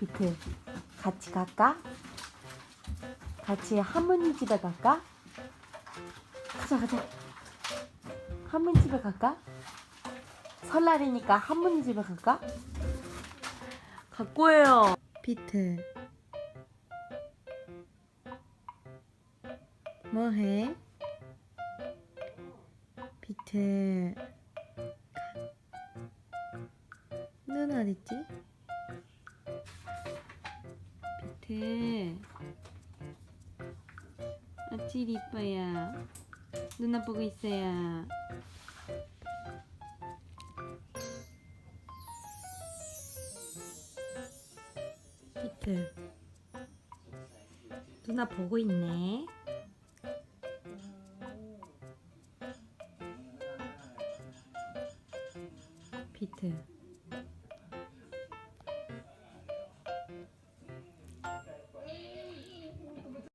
비트 같이 갈까? 같이 할머니 집에 갈까? 가자 가자 할머니 집에 갈까? 설날이니까 할머니 집에 갈까? 갈 거예요 비트 뭐해? 비트 눈 어딨지? 비트 어찌 이뻐야. 누나 보고 있어요 비트. 누나 보고 있네. 비트